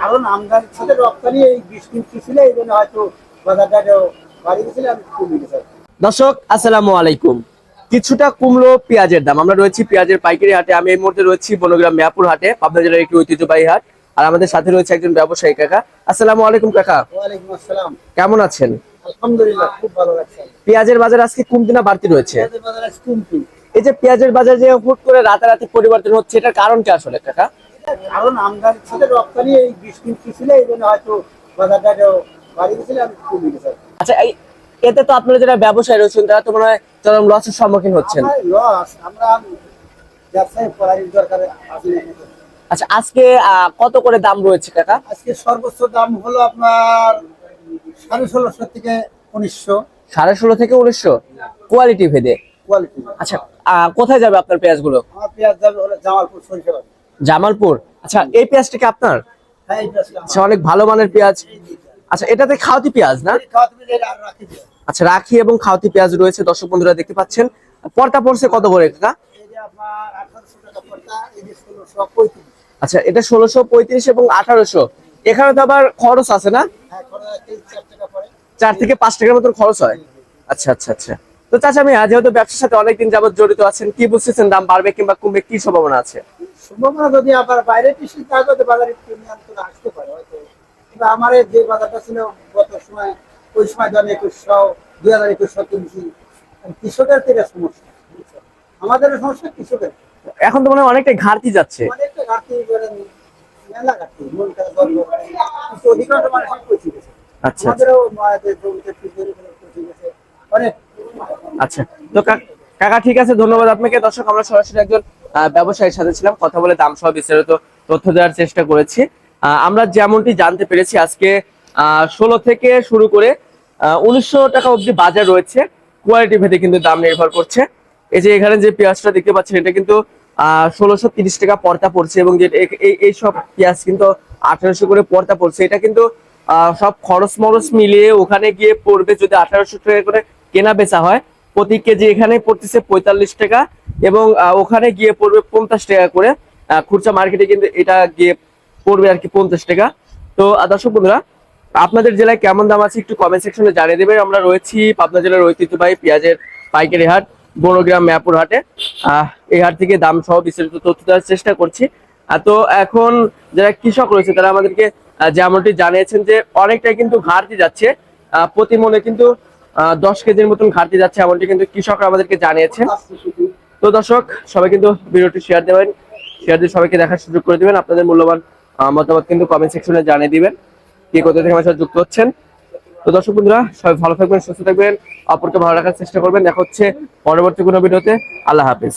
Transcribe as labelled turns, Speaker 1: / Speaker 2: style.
Speaker 1: কারণ আমদানির সাথে রপ্তানি এই বিশ কিনছি ছিল এই জন্য হয়তো বাজারটা বাড়ি গেছিল আমি কমে গেছে
Speaker 2: দর্শক আসসালামু আলাইকুম। কিছুটা কমলো পেঁয়াজের দাম। আমরা রয়েছি পেঁয়াজের পাইকারি হাটে। আমি এই মুহূর্তে রয়েছি বনগ্রাম মিয়াপুর হাটে পাবনা জেলার একটি ঐতিহ্যবাহী হাট। আর আমাদের সাথে রয়েছে একজন ব্যবসায়ী কাকা। আসসালামু আলাইকুম কাকা।
Speaker 1: ওয়ালাইকুম আসসালাম।
Speaker 2: কেমন আছেন?
Speaker 1: আলহামদুলিল্লাহ খুব ভালো লাগছে।
Speaker 2: পেঁয়াজের বাজার আজকে কমতি না বাড়তি রয়েছে?
Speaker 1: পেঁয়াজের বাজার আজ কমতি
Speaker 2: এই যে পেঁয়াজের বাজার যে হুট করে রাতারাতি পরিবর্তন হচ্ছে এটার কারণ কি আসলে কাকা?
Speaker 1: কারণ আমদানির সাথে রপ্তানি এই কিনছি ছিল এই জন্য হয়তো বাজারটা বাড়ি গেছিল আমি কমে গেছে
Speaker 2: আচ্ছা এই এতে তো আপনারা যারা ব্যবসায়ী রয়েছেন তারা তো মনে হয় চরম লসের সম্মুখীন হচ্ছেন।
Speaker 1: লস আমরা ব্যবসায় করার দরকার আছে
Speaker 2: আচ্ছা আজকে কত করে দাম রয়েছে কাকা?
Speaker 1: আজকে সর্বোচ্চ দাম হলো আপনার সাড়ে ষোলোশো থেকে উনিশশো।
Speaker 2: সাড়ে ষোলো থেকে উনিশশো? কোয়ালিটি ভেদে।
Speaker 1: কোয়ালিটি
Speaker 2: আচ্ছা কোথায় যাবে আপনার পেঁয়াজগুলো?
Speaker 1: আমার পেঁয়াজ যাবে হলো জামালপুর সরিষা বাজার।
Speaker 2: জামালপুর। আচ্ছা এই পেঁয়াজটা কি আপনার?
Speaker 1: হ্যাঁ।
Speaker 2: আচ্ছা অনেক ভালো মানের পেঁয়াজ। আচ্ছা এটাতে খাওয়াতি পেঁয়াজ না? আচ্ছা রাখি এবং খাওয়াতি পেঁয়াজ রয়েছে দর্শক বন্ধুরা দেখতে পাচ্ছেন। পর্তা পড়ছে কত করে কাকা
Speaker 1: এই যে আপনার 1800 টাকা পড়তা, এই যে 1635
Speaker 2: আচ্ছা এটা ষোলোশো পঁয়ত্রিশ এবং আঠারোশো। এখানে তো আবার খরচ আছে না?
Speaker 1: হ্যাঁ, চার
Speaker 2: থেকে পাঁচ টাকার মতন খরচ হয়। আচ্ছা আচ্ছা আচ্ছা। তো চাচা আমি যেহেতু ব্যবসার সাথে অনেকদিন যাবত জড়িত আছেন কি বুঝতেছেন দাম বাড়বে কিংবা কমবে কি সম্ভাবনা আছে?
Speaker 1: সম্ভাবনা যদি আবার বাইরে কৃষি তাহলে তো বাজারে নিয়ন্ত্রণ আসতে পারে হয়তো। কিন্তু আমার যে বাজারটা ছিল গত সময় ওই সময় ধরেন একুশশো দুই হাজার একুশশো কিনছি কৃষকের থেকে সমস্যা আমাদের সমস্যা কৃষকের।
Speaker 2: এখন তো মনে হয় অনেকটাই ঘাটতি যাচ্ছে।
Speaker 1: অনেকটা ঘাটতি মেলা ঘাটতি মন গল্প অধিকাংশ মানুষই পৌঁছে গেছে।
Speaker 2: আচ্ছা।
Speaker 1: আমাদেরও জমিতে পৌঁছে গেছে। অনেক।
Speaker 2: আচ্ছা। তো কাকা ঠিক আছে ধন্যবাদ আপনাকে। দর্শক আমরা সরাসরি একজন ব্যবসায়ীর সাথে ছিলাম, কথা বলে দাম সহ বিস্তারিত তথ্য দেওয়ার চেষ্টা করেছি। আমরা যেমনটি জানতে পেরেছি, আজকে ষোলো থেকে শুরু করে উনিশশো টাকা অবধি বাজার রয়েছে। কোয়ালিটি ভেদে কিন্তু দাম নির্ভর করছে। এই যে এখানে যে পেঁয়াজটা দেখতে পাচ্ছেন, এটা কিন্তু ষোলোশো তিরিশ টাকা পর্দা পড়ছে এবং যে এ- এই এই সব পেঁয়াজ কিন্তু আঠারোশো করে পর্দা পড়ছে। এটা কিন্তু সব খরচ মরচ মিলিয়ে ওখানে গিয়ে পড়বে যদি আঠারোশো টাকা করে কেনা বেচা হয়। প্রতি কেজি এখানে পড়তেছে পঁয়তাল্লিশ টাকা। এবং ওখানে গিয়ে পড়বে পঞ্চাশ টাকা করে। খুচরা মার্কেটে কিন্তু এটা গিয়ে পড়বে আর কি পঞ্চাশ টাকা। তো দর্শক বন্ধুরা, আপনাদের জেলায় কেমন দাম আছে একটু কমেন্ট সেকশনে জানিয়ে দেবেন। আমরা রয়েছি পাবনা জেলার ঐতিহ্যবাহী পেঁয়াজের পাইকারি হাট, বনগ্রাম ম্যাপুর হাটে। এই হাট থেকে দাম সহ বিস্তারিত তথ্য দেওয়ার চেষ্টা করছি। তো, এখন যারা কৃষক রয়েছে, তারা আমাদেরকে যেমনটি জানিয়েছেন যে অনেকটাই কিন্তু ঘাটতি যাচ্ছে। প্রতি মনে কিন্তু দশ কেজির মতন ঘাটতি যাচ্ছে, এমনটি কিন্তু কৃষকরা আমাদেরকে জানিয়েছেন। তো দর্শক, সবাই কিন্তু ভিডিওটি শেয়ার দেবেন। শেয়ার দিয়ে সবাইকে দেখার সুযোগ করে দেবেন। আপনাদের মূল্যবান মতামত কিন্তু কমেন্ট সেকশনে জানিয়ে দিবেন কে কোথা থেকে আমার সাথে যুক্ত হচ্ছেন। তো দর্শক বন্ধুরা, সবাই ভালো থাকবেন, সুস্থ থাকবেন, অপরকে ভালো রাখার চেষ্টা করবেন। দেখা হচ্ছে পরবর্তী কোনো ভিডিওতে। আল্লাহ হাফিজ।